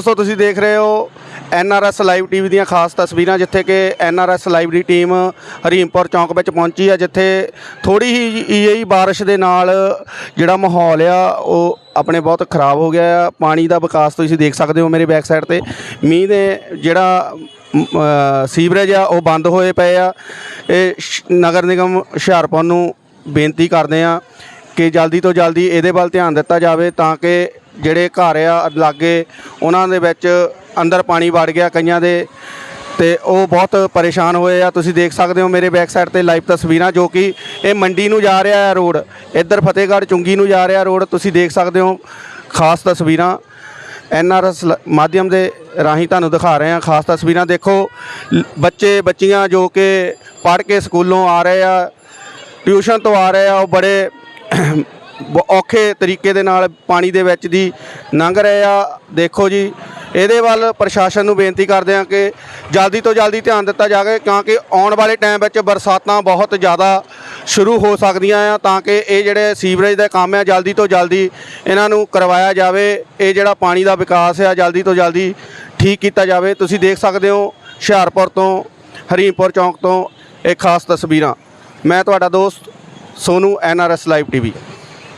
ਦੋਸਤੋ, ਤੁਸੀਂ ਦੇਖ ਰਹੇ ਹੋ ਐਨਆਰਐਸ ਲਾਈਵ ਟੀਵੀ ਦੀਆਂ ਖਾਸ ਤਸਵੀਰਾਂ, ਜਿੱਥੇ ਕਿ ਐਨਆਰਐਸ ਲਾਈਵ ਦੀ ਟੀਮ ਹਰੀਮਪੁਰ ਚੌਂਕ ਵਿੱਚ ਪਹੁੰਚੀ ਹੈ ਜਿੱਥੇ ਥੋੜੀ ਹੀ ਜਿਹੀ ਬਾਰਿਸ਼ ਦੇ ਨਾਲ ਜਿਹੜਾ ਮਾਹੌਲ ਆ, ਉਹ ਆਪਣੇ ਬਹੁਤ ਖਰਾਬ ਹੋ ਗਿਆ ਆ। ਪਾਣੀ ਦਾ ਵਿਕਾਸ ਤੁਸੀਂ ਦੇਖ ਸਕਦੇ ਹੋ ਮੇਰੇ ਬੈਕ ਸਾਈਡ ਤੇ। ਮੀਂਹ ਦੇ ਜਿਹੜਾ ਸੀਵਰੇਜ ਆ, ਉਹ ਬੰਦ ਹੋਏ ਪਏ ਆ। ਇਹ ਸ਼- ਨਗਰ ਨਿਗਮ ਹੁਸ਼ਿਆਰਪੁਰ ਨੂੰ ਬੇਨਤੀ ਕਰਦੇ ਆ ਕਿ ਜਲਦੀ ਤੋਂ ਜਲਦੀ ਇਹਦੇ ਵੱਲ ਧਿਆਨ ਦਿੱਤਾ ਜਾਵੇ, ਤਾਂ ਕਿ ਜਿਹੜੇ ਘਰ ਆ, ਲਾਗੇ, ਉਹਨਾਂ ਦੇ ਵਿੱਚ ਅੰਦਰ ਪਾਣੀ ਵੜ ਗਿਆ ਕਈਆਂ ਦੇ, ਤੇ ਉਹ ਬਹੁਤ ਪਰੇਸ਼ਾਨ ਹੋਏ ਆ। ਤੁਸੀਂ ਦੇਖ ਸਕਦੇ ਹੋ ਮੇਰੇ ਬੈਕ ਸਾਈਡ ਤੇ ਲਾਈਵ ਤਸਵੀਰਾਂ, ਜੋ ਕਿ ਇਹ ਮੰਡੀ ਨੂੰ ਜਾ ਰਿਹਾ ਹੈ ਰੋਡ। ਇੱਧਰ ਫਤਿਹਗੜ੍ਹ ਚੁੰਗੀ ਨੂੰ ਜਾ ਰਿਹਾ ਰੋਡ। ਤੁਸੀਂ ਦੇਖ ਸਕਦੇ ਹੋ ਖਾਸ ਤਸਵੀਰਾਂ। ਐਨਆਰਐਸ ਮਾਧਿਅਮ ਦੇ ਰਾਹੀਂ ਤੁਹਾਨੂੰ ਦਿਖਾ ਰਹੇ ਹਾਂ ਖਾਸ ਤਸਵੀਰਾਂ। ਦੇਖੋ ਬੱਚੇ, ਬੱਚੀਆਂ ਜੋ ਕਿ ਪੜ੍ਹ ਕੇ ਸਕੂਲੋਂ ਆ ਰਹੇ ਆ, ਟਿਊਸ਼ਨ ਤੋਂ ਆ ਰਹੇ ਆ, ਉਹ ਬੜੇ ਔਖੇ ਤਰੀਕੇ ਦੇ ਨਾਲ ਪਾਣੀ ਦੇ ਵਿੱਚ ਦੀ ਲੰਘ ਰਹੇ ਆ। ਦੇਖੋ ਜੀ, ਇਹਦੇ ਵੱਲ ਪ੍ਰਸ਼ਾਸਨ ਨੂੰ ਬੇਨਤੀ ਕਰਦੇ ਆ ਕਿ ਜਲਦੀ ਤੋਂ ਜਲਦੀ ਧਿਆਨ ਦਿੱਤਾ ਜਾਵੇ, ਕਿਉਂਕਿ ਆਉਣ ਵਾਲੇ ਟਾਈਮ ਵਿੱਚ ਬਰਸਾਤਾਂ ਬਹੁਤ ਜ਼ਿਆਦਾ ਸ਼ੁਰੂ ਹੋ ਸਕਦੀਆਂ ਆ, ਤਾਂ ਕਿ ਇਹ ਜਿਹੜੇ ਸੀਵਰੇਜ ਦਾ ਕੰਮ ਆ, ਜਲਦੀ ਤੋਂ ਜਲਦੀ ਇਹਨਾਂ ਨੂੰ ਕਰਵਾਇਆ ਜਾਵੇ। ਇਹ ਜਿਹੜਾ ਪਾਣੀ ਦਾ ਵਿਕਾਸ ਆ, ਜਲਦੀ ਤੋਂ ਜਲਦੀ ਠੀਕ ਕੀਤਾ ਜਾਵੇ। ਤੁਸੀਂ ਦੇਖ ਸਕਦੇ ਹੋ, ਹੁਸ਼ਿਆਰਪੁਰ ਤੋਂ, ਹਰੀਮਪੁਰ ਚੌਂਕ ਤੋਂ ਇਹ ਖਾਸ ਤਸਵੀਰਾਂ। ਮੈਂ ਤੁਹਾਡਾ ਦੋਸਤ ਸੋਨੂ ਐਨਆਰਐਸ ਲਾਈਵ ਟੀਵੀ।